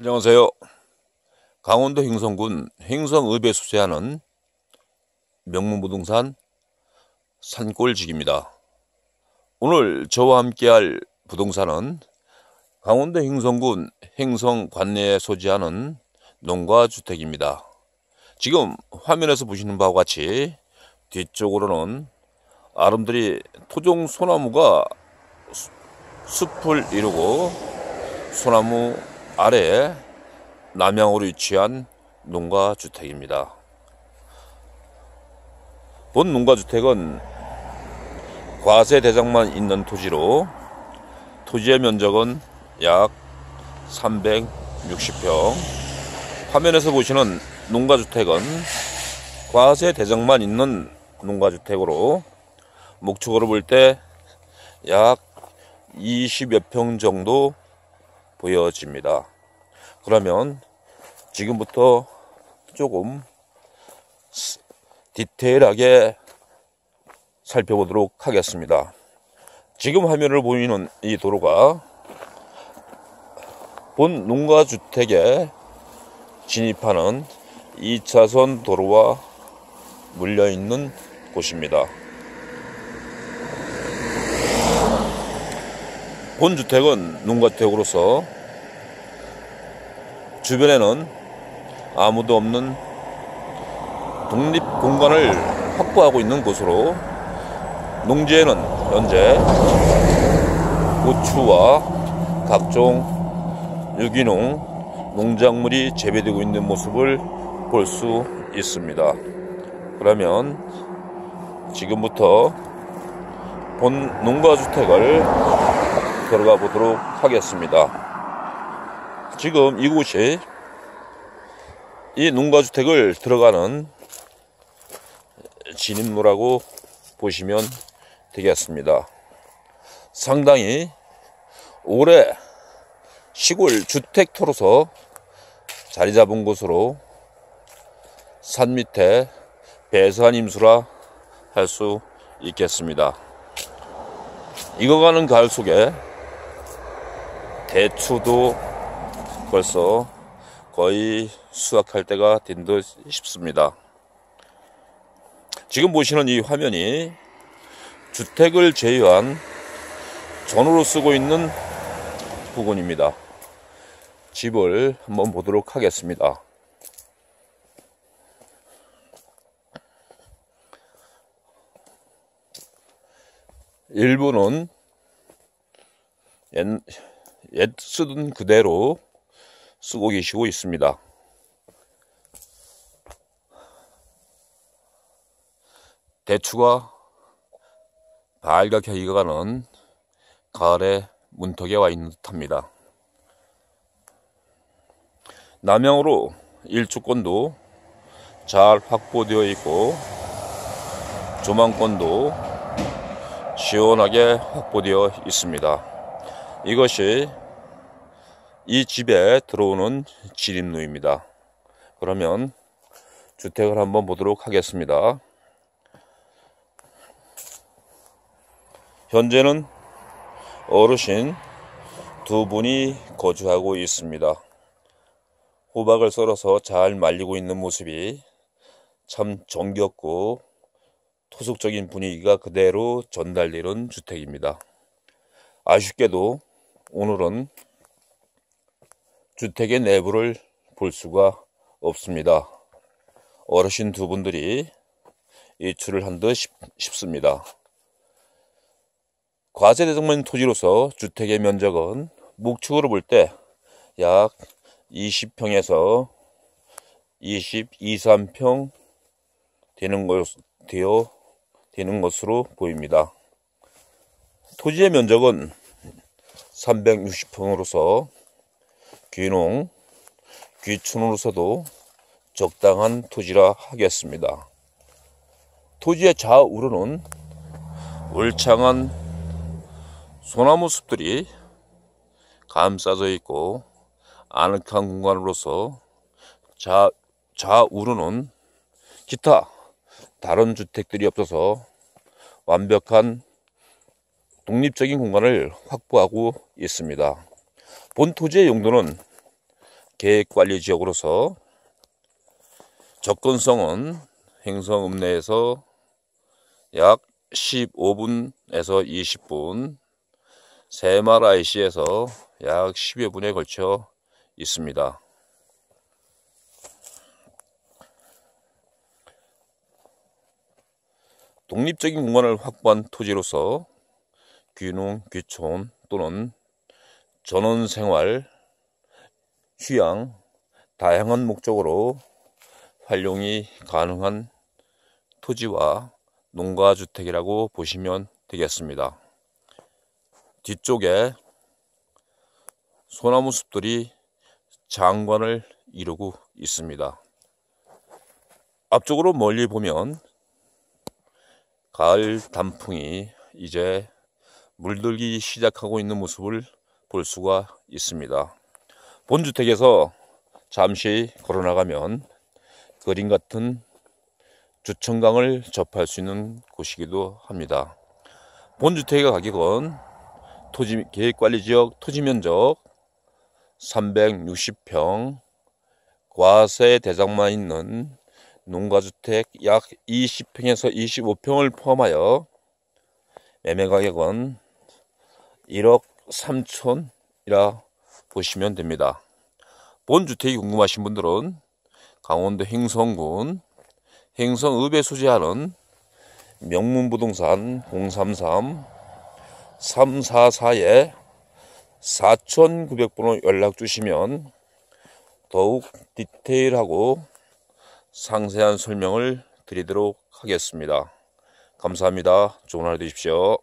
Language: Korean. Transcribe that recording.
안녕하세요. 강원도 행성군 행성읍에 수세하는 명문부동산 산골직입니다. 오늘 저와 함께할 부동산은 강원도 행성군 행성 관내에 소지하는 농가주택입니다. 지금 화면에서 보시는 바와 같이 뒤쪽으로는 아름드리 토종 소나무가 숲을 이루고 소나무 아래에 남향으로 위치한 농가주택입니다. 본 농가주택은 과세 대장만 있는 토지로 토지의 면적은 약 360평 화면에서 보시는 농가주택은 과세 대장만 있는 농가주택으로 목축으로 볼 때 약 20여 평 정도 보여집니다. 그러면 지금부터 조금 디테일하게 살펴보도록 하겠습니다. 지금 화면을 보이는 이 도로가 본 농가주택에 진입하는 2차선 도로와 물려있는 곳입니다. 본 주택은 농가주택으로서 주변에는 아무도 없는 독립 공간을 확보하고 있는 곳으로 농지에는 현재 고추와 각종 유기농 농작물이 재배되고 있는 모습을 볼 수 있습니다. 그러면 지금부터 본 농가주택을 들어가 보도록 하겠습니다. 지금 이곳이 이 농가주택을 들어가는 진입로라고 보시면 되겠습니다. 상당히 오래 시골 주택토로서 자리 잡은 곳으로 산 밑에 배수한 임수라 할 수 있겠습니다. 익어가는 가을 속에 대추도 벌써 거의 수확할 때가 된 듯 싶습니다. 지금 보시는 이 화면이 주택을 제외한 전으로 쓰고 있는 부분입니다. 집을 한번 보도록 하겠습니다. 일부는 옛, 옛 쓰던 그대로 쓰고 계시고 있습니다. 대추가 발갛게 익어가는 가을의 문턱에 와 있는 듯합니다. 남향으로 일주권도 잘 확보되어 있고 조망권도 시원하게 확보되어 있습니다. 이것이 이 집에 들어오는 진입로입니다. 그러면 주택을 한번 보도록 하겠습니다. 현재는 어르신 두 분이 거주하고 있습니다. 호박을 썰어서 잘 말리고 있는 모습이 참 정겹고 토속적인 분위기가 그대로 전달되는 주택입니다. 아쉽게도 오늘은 주택의 내부를 볼 수가 없습니다. 어르신 두 분들이 이출을 한 듯 싶습니다. 과세대정만 토지로서 주택의 면적은 목축으로 볼 때 약 20평에서 20, 2, 3평 되는 것, 되어 되는 것으로 보입니다. 토지의 면적은 360평으로서 귀농, 귀촌으로서도 적당한 토지라 하겠습니다. 토지의 좌우로는 울창한 소나무 숲들이 감싸져 있고 아늑한 공간으로서 좌, 좌우로는 기타 다른 주택들이 없어서 완벽한 독립적인 공간을 확보하고 있습니다. 본 토지의 용도는 계획관리지역으로서 접근성은 행성 읍내에서 약 15분에서 20분, 새마을 IC에서 약 10여 분에 걸쳐 있습니다. 독립적인 공간을 확보한 토지로서 귀농, 귀촌 또는 전원생활, 휴양, 다양한 목적으로 활용이 가능한 토지와 농가주택이라고 보시면 되겠습니다. 뒤쪽에 소나무 숲들이 장관을 이루고 있습니다. 앞쪽으로 멀리 보면 가을 단풍이 이제 물들기 시작하고 있는 모습을 볼 수가 있습니다. 본주택에서 잠시 걸어나가면 그림 같은 주천강을 접할 수 있는 곳이기도 합니다. 본주택의 가격은 토지 계획관리지역 토지면적 360평 과세 대상만 있는 농가주택 약 20평에서 25평을 포함하여 매매 가격은 1억 3천이라 보시면 됩니다. 본 주택이 궁금하신 분들은 강원도 행성군 행성읍에 소재하는 명문부동산 033 344에 4900번호 연락 주시면 더욱 디테일하고 상세한 설명을 드리도록 하겠습니다. 감사합니다. 좋은 하루 되십시오.